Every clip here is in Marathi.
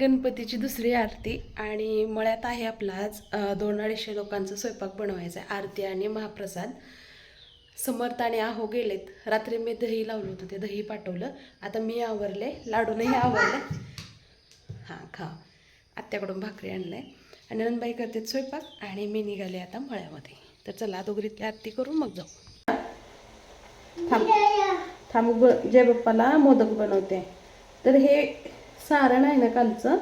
गणपतीची दुसरी आरती आणि मळ्यात आहे आपला आज दोन अडीचशे लोकांचा स्वयंपाक बनवायचा आहे आरती आणि महाप्रसाद. समर्थ आणि आहो गेलेत. रात्री मी दही लावलं होतं ते दही पाठवलं. आता मी आवरले लाडूनही आवरले. हां खा. आत्याकडून भाकरी आणलंय. आणि नंदबाई करते स्वयंपाक आणि मी निघाले आता मळ्यामध्ये. तर चला दोघरीतली आरती करून मग जाऊ. थांब. थांब ब जय बाप्पाला मोदक बनवते. तर हे सारण आहे ना कालचं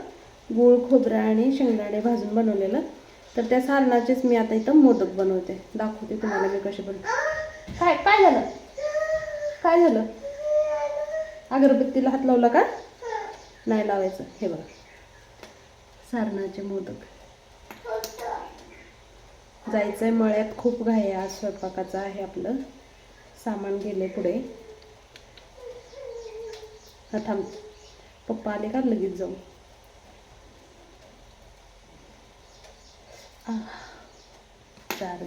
गूळ खोबरं आणि शेंगदाणे भाजून बनवलेलं. तर त्या सारणाचेच मी आता इथं मोदक बनवते. दाखवते तुम्हाला मी कसे बनवते. काय काय झालं? काय झालं? अगरबत्तीला हात लावला का? नाही लावायचं. हे बघा. सारणाचे मोदक. जायचंय मळ्यात खूप घाई आहे आज स्वयंपाकाचं आहे आपलं. सामान गेले पुढे. हा थांब. पप्पा आले का लगेच जाऊ? चार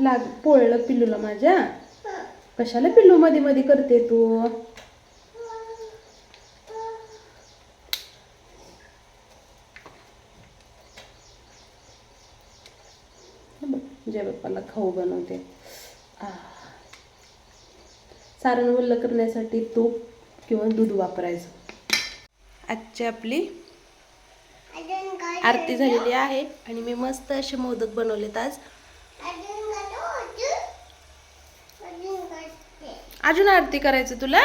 लाग पोळलं पिल्लूला माझ्या? कशाला पिल्लू मध्ये मध्ये करते तू? जय बाप्पाला खाऊ बनवते. सारण वल्ल करण्यासाठी तूप किंवा दूध वापरायचं. आजची आपली आरती झालेली आहे आणि मी मस्त असे मोदक बनवलेत आज. अजून आरती करायचं तुला?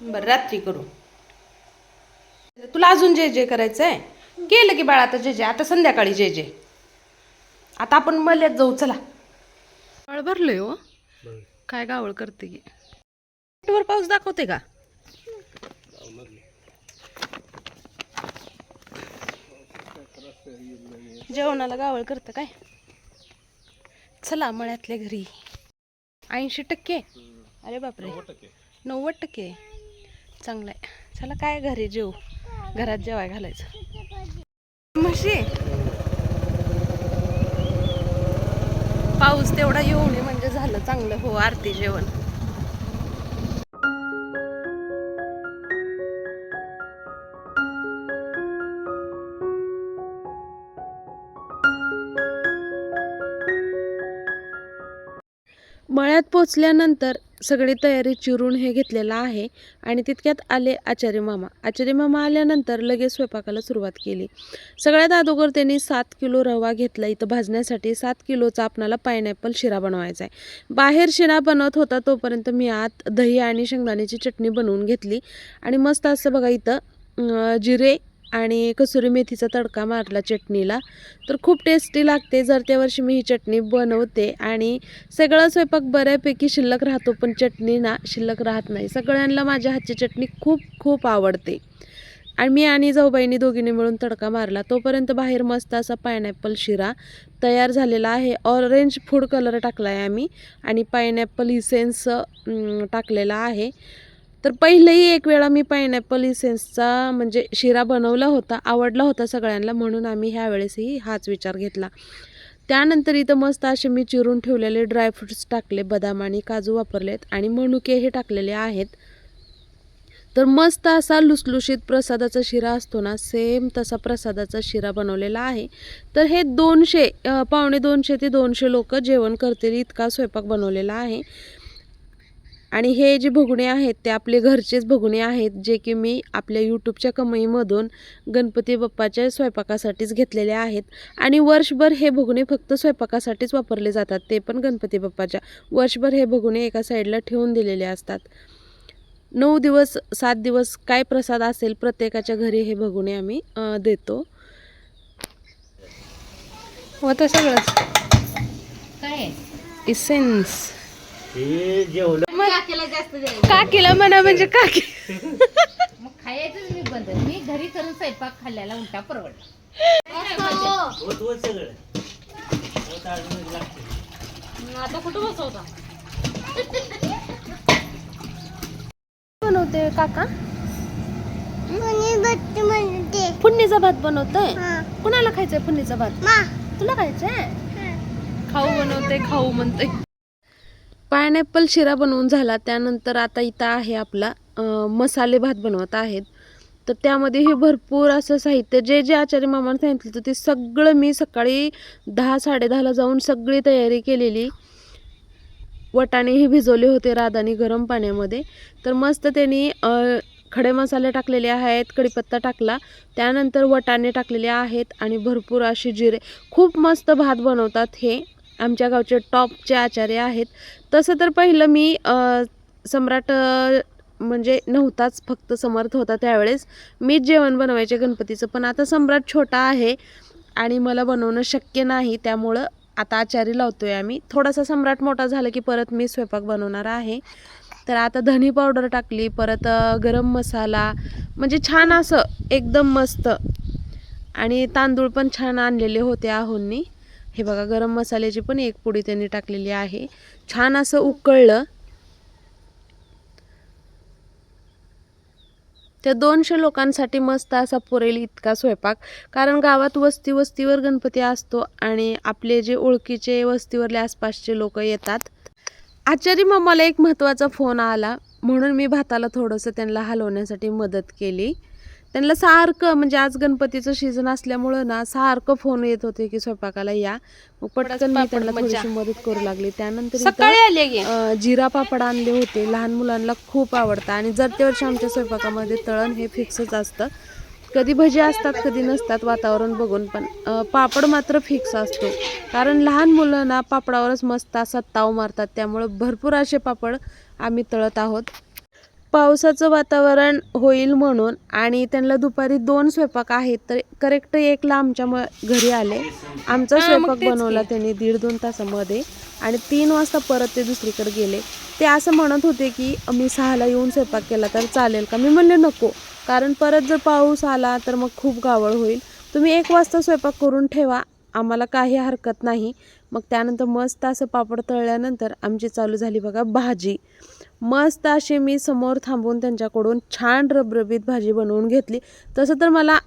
बरं रात्री करू. तुला अजून जे जे करायचं आहे केलं की बाळा आता जे जे आता संध्याकाळी जे जे. आता आपण मल्यात जाऊ चला. भरलोय हो. काय गावळ करते की? वर पाऊस दाखवते का? जेवणाला गावळ करतं काय? चला मळ्यातल्या घरी. ऐंशी टक्के? अरे बापरे. नव्वद टक्के. चांगलं आहे चला काय घरी जेऊ. घरात जेवाय घालायचं. म्हशी पाऊस तेवढा येऊ नये म्हणजे झालं चांगलं. हो आरती जेवण. मळ्यात पोचल्यानंतर सगळी तयारी चिरून हे घेतलेलं आहे आणि तितक्यात आले आचार्य मामा. आचार्य मामा आल्यानंतर लगेच स्वयंपाकाला सुरुवात केली. सगळ्यात अगोदर त्यांनी सात किलो रवा घेतला. इथं भाजण्यासाठी सात किलोचा आपणाला पायनॅपल शिरा बनवायचा आहे. बाहेर शिरा बनवत होता तोपर्यंत मी आत दही आणि शेंगदाण्याची चटणी बनवून घेतली. आणि मस्त असं बघा इथं जिरे आणि कसुरी मेथीचा तडका मारला चटणीला. तर खूप टेस्टी लागते. जर त्या वर्षी मी ही चटणी बनवते आणि सगळा स्वयंपाक बऱ्यापैकी शिल्लक राहतो पण चटणी ना शिल्लक राहत नाही. सगळ्यांना माझ्या हातची चटणी खूप खूप आवडते. आणि मी आणि जाऊबाईंनी दोघींनी मिळून तडका मारला. तोपर्यंत बाहेर मस्त असा पायनॅपल शिरा तयार झालेला आहे. ऑरेंज फूड कलर टाकला आहे आम्ही आणि पायनॅपल इसेन्स टाकलेला आहे. तर पहिलेही एक वेळा मी पायनॅपल इसेन्सचा म्हणजे शिरा बनवला होता आवडला होता सगळ्यांना म्हणून आम्ही ह्या वेळेसही हाच विचार घेतला. त्यानंतर इथं मस्त असे मी चिरून ठेवलेले ड्रायफ्रुट्स टाकले बदाम आणि काजू वापरलेत आणि मनुके हे टाकलेले आहेत. तर मस्त असा लुसलुशीत प्रसादाचा शिरा असतो ना सेम तसा प्रसादाचा शिरा बनवलेला आहे. तर हे दोनशे पावणे दोनशे ते दोनशे लोक जेवण करतील इतका स्वयंपाक बनवलेला आहे. आणि हे जे भगुणे आहेत ते आपले घरचेच भगुणे आहेत जे की मी आपल्या यूट्यूबच्या कमाईमधून गणपती बाप्पाच्या स्वयंपाकासाठीच घेतलेले आहेत. आणि वर्षभर हे भगुणे फक्त स्वयंपाकासाठीच वापरले जातात ते पण गणपती बाप्पाच्या. वर्षभर हे भगुणे एका साईडला ठेवून दिलेले असतात. नऊ दिवस सात दिवस काय प्रसाद असेल प्रत्येकाच्या घरी हे भगुणे आम्ही देतो. होतं सगळंच. काय? इसेन्स हे जेवलं. काकीला जास्त द्यायचं. काकीला म्हणा म्हणजे काकी. मग खायचंच मी बंद. मी घरी करून स्वयंपाक खाल्ल्याला उलटा परवडला. होत होत सगळं. होत अजून लागतं. आता कुठं बसवता? बनवते काका. फुडणीचा भात बनवतोय? कुणाला खायचंय फुडणीचा भात? तुला खायचंय? खाऊ बनवते खाऊ म्हणते पायनॅपल शिरा बनवून झाला. त्यानंतर आता इथं आहे आपला मसाले भात बनवत आहेत. तर त्यामध्ये हे भरपूर असं साहित्य जे जे आचार्य मामाने सांगितलं होतं ते सगळं मी सकाळी दहा साडेदहाला जाऊन सगळी तयारी केलेली. वटाणेही भिजवले होते राधाने गरम पाण्यामध्ये. तर मस्त त्यांनी खडे मसाले टाकलेले आहेत कढीपत्ता टाकला. त्यानंतर वटाणे टाकलेले आहेत आणि भरपूर असे जिरे. खूप मस्त भात बनवतात हे. आमच्या गावचे टॉपचे आचार्य आहेत. तसं तर पहिलं मी सम्राट म्हणजे नव्हताच फक्त समर्थ होता त्यावेळेस. मीच जेवण बनवायचे गणपतीचं पण आता सम्राट छोटा आहे आणि मला बनवणं शक्य नाही त्यामुळं आता आचारी लावतो आहे आम्ही. थोडासा सम्राट मोठा झाला की परत मी स्वयंपाक बनवणार आहे. तर आता धनी पावडर टाकली परत गरम मसाला म्हणजे छान असं एकदम मस्त. आणि तांदूळ पण छान आणलेले होते आहोंनी. हे बघा गरम मसाल्याची पण एक पुडी त्यांनी टाकलेली आहे. छान असं उकळलं. त्या दोनशे लोकांसाठी मस्त असा पुरेल इतका स्वयंपाक. कारण गावात वस्ती वस्तीवर गणपती असतो आणि आपले जे ओळखीचे वस्तीवरले आसपासचे लोक येतात. आचारी मामाला एक महत्त्वाचा फोन आला. म्हणून मी भाताला थोडंसं त्यांना हलवण्यासाठी मदत केली. त्यांना सारखं म्हणजे आज गणपतीचं सीझन असल्यामुळं ना सारखं फोन येत होते की स्वयंपाकाला या. मग पटकन मी त्यांना थोडीशी मदत करू लागली. त्यानंतर जिरा पापड आणले होते. लहान मुलांना खूप आवडतं. आणि जर ते वर्षी आमच्या स्वयंपाकामध्ये तळण हे फिक्सच असतं. कधी भजी असतात कधी नसतात वातावरण बघून पण पापड मात्र फिक्स असतो. कारण लहान मुलं ना पापडावरच मस्त असा ताव मारतात. त्यामुळं भरपूर असे पापड आम्ही तळत आहोत. पावसाचं वातावरण होईल म्हणून आणि त्यांना दुपारी दोन स्वयंपाक आहेत तर करेक्ट एकला आमच्या म घरी आले. आमचा स्वयंपाक बनवला त्यांनी दीड दोन तासामध्ये आणि तीन वाजता परत ते दुसरीकडे गेले. ते असं म्हणत होते की मी सहाला येऊन स्वयंपाक केला तर चालेल का? मी म्हणले नको. कारण परत जर पाऊस आला तर मग खूप गावळ होईल. तुम्ही एक वाजता स्वयंपाक करून ठेवा. आम्हाला काही हरकत नाही. मग त्यानंतर मस्त असं पापड तळल्यानंतर आमची चालू झाली बघा भाजी. मस्त अशी मी समोर थांबून त्यांच्याकडून छान रबरबीत भाजी बनवून घेतली. तसं तर मला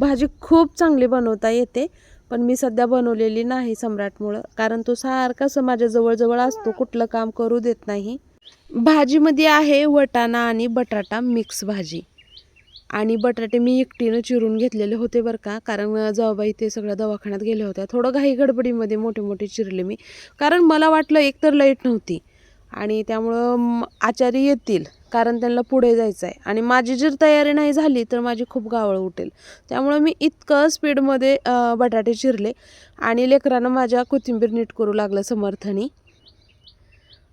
भाजी खूप चांगली बनवता येते पण मी सध्या बनवलेली नाही सम्राटमुळं कारण तो सारखा असं माझ्या जवळजवळ असतो कुठलं काम करू देत नाही. भाजीमध्ये आहे वटाणा आणि बटाटा मिक्स भाजी. आणि बटाटे मी एकटीनं चिरून घेतलेले होते बरं का कारण जाऊबाई ते सगळ्या दवाखान्यात गेल्या होत्या. थोडं घाई गडबडीमध्ये मोठे मोठे चिरले मी. कारण मला वाटलं एकतर लाइट नव्हती. आणि त्यामुळं आचारी येतील कारण त्यांना पुढे जायचं आहे आणि माझी जर तयारी नाही झाली तर माझी खूप गावळ उठेल. त्यामुळं मी इतकं स्पीडमध्ये बटाटे चिरले आणि लेकरानं माझ्या कोथिंबीर नीट करू लागलं समर्थनी.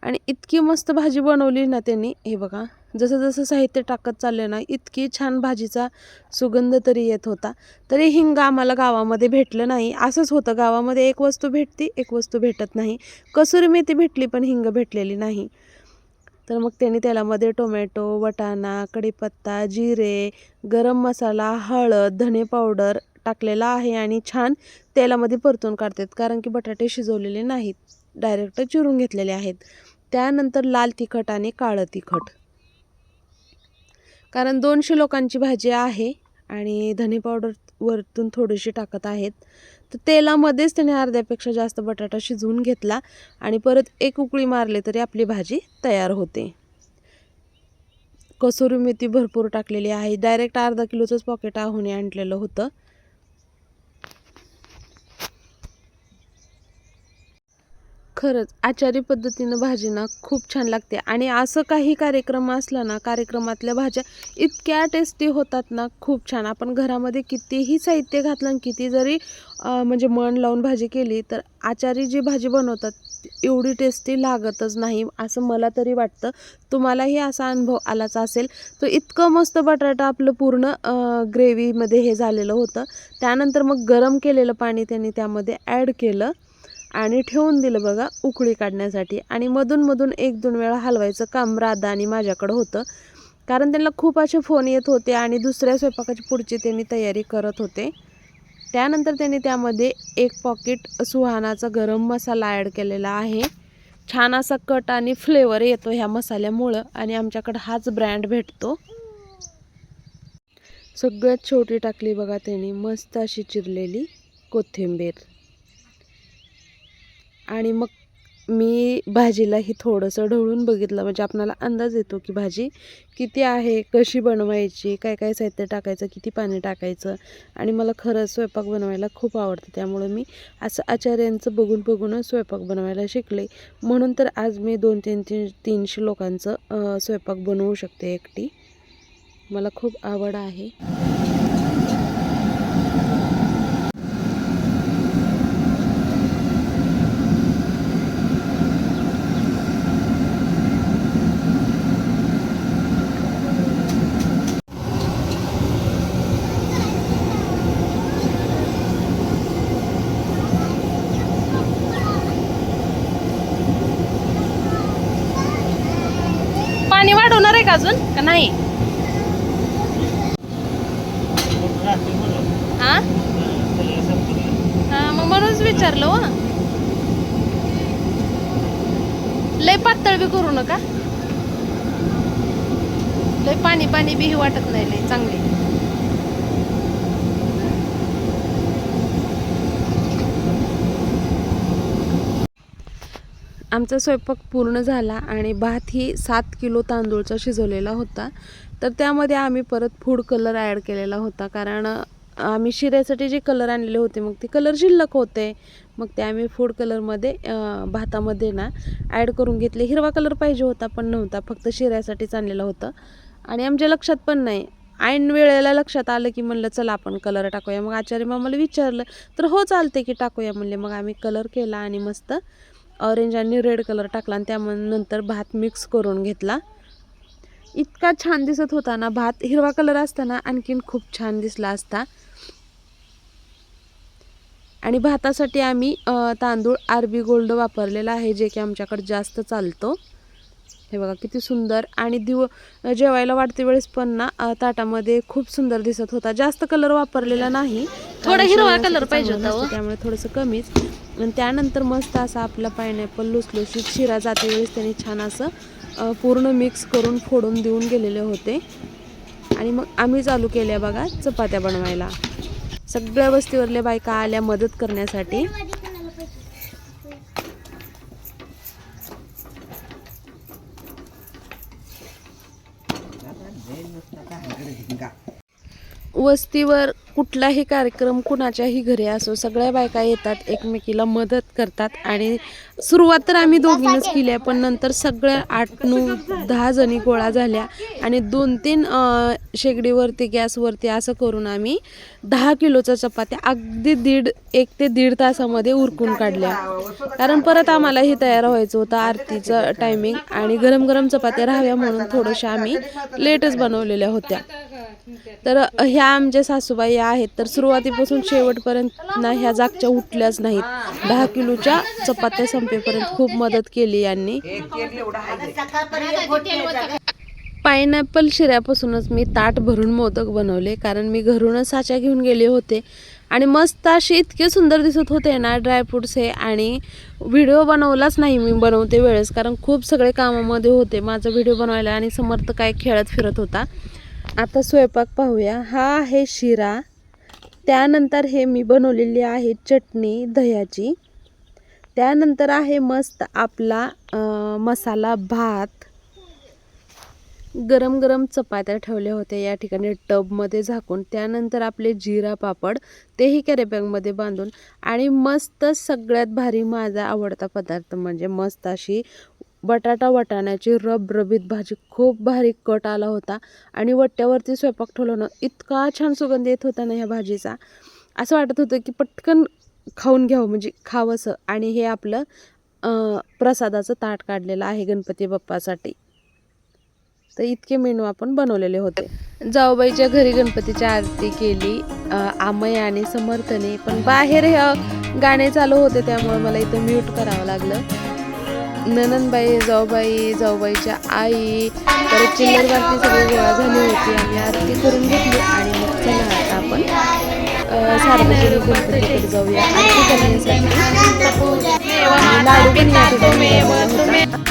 आणि इतकी मस्त भाजी बनवली ना त्यांनी. हे बघा जसं जसं साहित्य टाकत चाललं ना इतकी छान भाजीचा सुगंध तरी येत होता. तरी हिंग आम्हाला गावामध्ये भेटलं नाही. असंच होतं गावामध्ये एक वस्तू भेटती एक वस्तू भेटत नाही. कसुरी मेथी भेटली पण हिंग भेटलेली नाही. तर मग त्यांनी तेलामध्ये टोमॅटो वटाणा कढीपत्ता जिरे गरम मसाला हळद धणे पावडर टाकलेला आहे आणि छान तेलामध्ये परतून काढतात. कारण की बटाटे शिजवलेले नाहीत. डायरेक्ट चिरून घेतलेले आहेत. त्यानंतर लाल तिखट आणि काळं तिखट. कारण दोनशे लोकांची भाजी आहे आणि धने पावडर वरतून थोडीशी टाकत आहेत. तर तेलामध्येच त्याने अर्ध्यापेक्षा जास्त बटाटा शिजवून घेतला आणि परत एक उकळी मारली तरी आपली भाजी तयार होते. कसुरी मेथी भरपूर टाकलेली आहे. डायरेक्ट अर्धा किलोचंच पॉकेट आहुने आणलेलं होतं. खरंच आचारी पद्धतीनं भाजी ना खूप छान लागते. आणि असं काही कार्यक्रम असला ना कार्यक्रमातल्या भाज्या इतक्या टेस्टी होतात ना खूप छान. आपण घरामध्ये कितीही साहित्य घातलं आणि किती जरी म्हणजे मन लावून भाजी केली तर आचारी जी भाजी बनवतात एवढी टेस्टी लागतच नाही असं मला तरी वाटतं. तुम्हालाही असा अनुभव आलाच असेल. तर इतकं मस्त बटाटा आपलं पूर्ण ग्रेव्हीमध्ये हे झालेलं होतं. त्यानंतर मग गरम केलेलं पाणी त्यांनी त्यामध्ये ॲड केलं. आणि ठेवून दिलं बघा उकळी काढण्यासाठी. आणि मधून मधून एक दोन वेळा हलवायचं काम राधा आणि माझ्याकडं होतं. कारण त्यांना खूप असे फोन येत होते आणि दुसऱ्या स्वयंपाकाची पुढची त्यांनी तयारी करत होते. त्यानंतर त्यांनी त्यामध्ये एक पॉकेट सुहानाचा गरम मसाला ॲड केलेला आहे. छान असा कट आणि फ्लेवर येतो ह्या मसाल्यामुळं आणि आमच्याकडं हाच ब्रँड भेटतो. सगळ्यात छोटी टाकली बघा त्यांनी मस्त अशी चिरलेली कोथिंबीर. आणि मग मी भाजीलाही थोडंसं ढवळून बघितलं. म्हणजे आपणाला अंदाज येतो की भाजी किती आहे कशी बनवायची काय काय साहित्य टाकायचं किती पाणी टाकायचं. आणि मला खरंच स्वयंपाक बनवायला खूप आवडतं. त्यामुळं मी असं आचार्यांचं बघून बघूनच स्वयंपाक बनवायला शिकले. म्हणून तर आज मी दोन तीन तीन तीनशे लोकांचं स्वयंपाक बनवू शकते एकटी. मला खूप आवड आहे पाणी वाढवणार आहे का अजून? का नाही? हा? हां, मग म्हणूनच विचारलं वा लय पातळ बी करू नका. लय पाणी पाणी बी वाटत नाही लय चांगली. आमचा स्वयंपाक पूर्ण झाला आणि भात ही सात किलो तांदूळचा शिजवलेला होता. तर त्यामध्ये आम्ही परत फूड कलर ॲड केलेला होता. कारण आम्ही शिऱ्यासाठी जे कलर आणलेले होते मग ते कलर शिल्लक होते. मग ते आम्ही फूड कलरमध्ये भातामध्ये ना ॲड करून घेतले. हिरवा कलर पाहिजे होता पण नव्हता. फक्त शिऱ्यासाठीच आणलेला होता. आणि आमच्या लक्षात पण नाही. ऐन वेळेला लक्षात आलं की म्हणलं चला आपण कलर टाकूया. मग आचार्य मामाला विचारलं तर हो चालते की टाकूया. म्हणले मग आम्ही कलर केला आणि मस्त ऑरेंज आणि रेड कलर टाकला आणि त्यानंतर भात मिक्स करून घेतला. इतका छान दिसत होता ना भात. हिरवा कलर असताना आणखीन खूप छान दिसला असता. आणि भातासाठी आम्ही तांदूळ आरबी गोल्ड वापरलेला आहे जे की आमच्याकडे जास्त चालतो. हे बघा किती सुंदर. आणि दिव जेवायला वाढते वेळेस पण ना ताटामध्ये खूप सुंदर दिसत होता. जास्त कलर वापरलेला नाही. थोडा हिरवा color पाहिजे होता, हो. त्यामुळे थोडंसं कमीच. आणि त्यानंतर मस्त असा आपला पायनॅपल लुसलुशीत शिरा जाते वेळेस त्यांनी छान असं पूर्ण मिक्स करून फोडून देऊन गेलेले होते. आणि मग आम्ही चालू केल्या बघा चपात्या बनवायला. सगळ्या वस्तीवरल्या बायका आल्या मदत करण्यासाठी. वस्तीवर कुठलाही कार्यक्रम कुणाच्याही घरी असो सगळ्या बायका येतात एकमेकीला मदत करतात आणि सुरुवात तर आम्ही दोघींनाच केली आहे पण नंतर सगळ्या आठ नऊ दहा जणी गोळा झाल्या आणि दोन तीन शेगडीवरती गॅसवरती असं करून आम्ही दहा किलोच्या चपात्या अगदी दीड एक ते दीड तासामध्ये उरकून काढल्या. कारण परत आम्हाला हे तयार व्हायचं होतं आरतीचं टायमिंग आणि गरम गरम चपात्या राहाव्या म्हणून थोड्याशा आम्ही लेटच बनवलेल्या होत्या. तर ह्या आमच्या सासूबाई आहेत तर सुरुवातीपासून शेवटपर्यंत ना ह्या जागच्या उठल्याच नाहीत. दहा किलोच्या चपात्या संपेपर्यंत खूप मदत केली यांनी. पायनॅपल शिऱ्यापासूनच मी ताट भरून मोदक बनवले कारण मी घरूनच साच्या घेऊन गेले होते. आणि मस्त असे इतके सुंदर दिसत होते ना ड्रायफ्रुट्स हे आणि व्हिडिओ बनवलाच नाही मी बनवते वेळेस कारण खूप सगळे कामामध्ये होते. माझा व्हिडिओ बनवायला आणि समर्थ काय खेळत फिरत होता. आता स्वयंपाक पाहूया. हा आहे शिरा. त्यानंतर हे मी बनवलेली आहे चटणी दह्याची. त्यानंतर आहे मस्त आपला मसाला भात. गरम गरम चपात्या ठेवल्या होत्या या ठिकाणी टबमध्ये झाकून. त्यानंतर आपले जिरा पापड तेही कॅरेबॅगमध्ये बांधून. आणि मस्त सगळ्यात भारी माझा आवडता पदार्थ म्हणजे मस्त अशी बटाटा वटाण्याची रबरबीत भाजी खूप भारी कट आला होता. आणि वट्ट्यावरती स्वयंपाक ठेवलं इतका छान सुगंध येत होता ना ह्या भाजीचा. असं वाटत होतं की पटकन खाऊन घ्यावं म्हणजे खावंसं. आणि हे आपलं प्रसादाचं ताट काढलेलं आहे गणपती बाप्पासाठी. तर इतके मेनू आपण बनवलेले होते. जाऊबाईच्या घरी गणपतीची आरती केली. आमय आणि समर्थने. पण बाहेर हे गाणे चालू होते त्यामुळे मला इथं म्यूट करावं लागलं. ननंदबाई जाऊबाई जाऊबाईच्या आई परत चिल्लर बाकी सगळी गोळा झाली होती आणि आरती करून घेतली आणि मग चला आता आपण सार्वजनिक गणपतीकडे जाऊया. आरती करण्यासाठी. लाडू पण या ठिकाणी होता.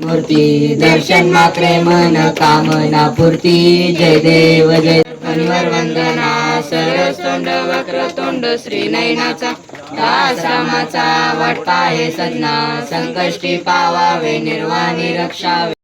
मूर्ती दर्शन मात्रे मन कामना पूर्ती जय देव जय सर्व तोंड वक्र तोंड श्री श्रीनयनाचा. दासरामाचा वाट पाहे सन्ना संकष्टी पावावे निर्वाणी रक्षावे.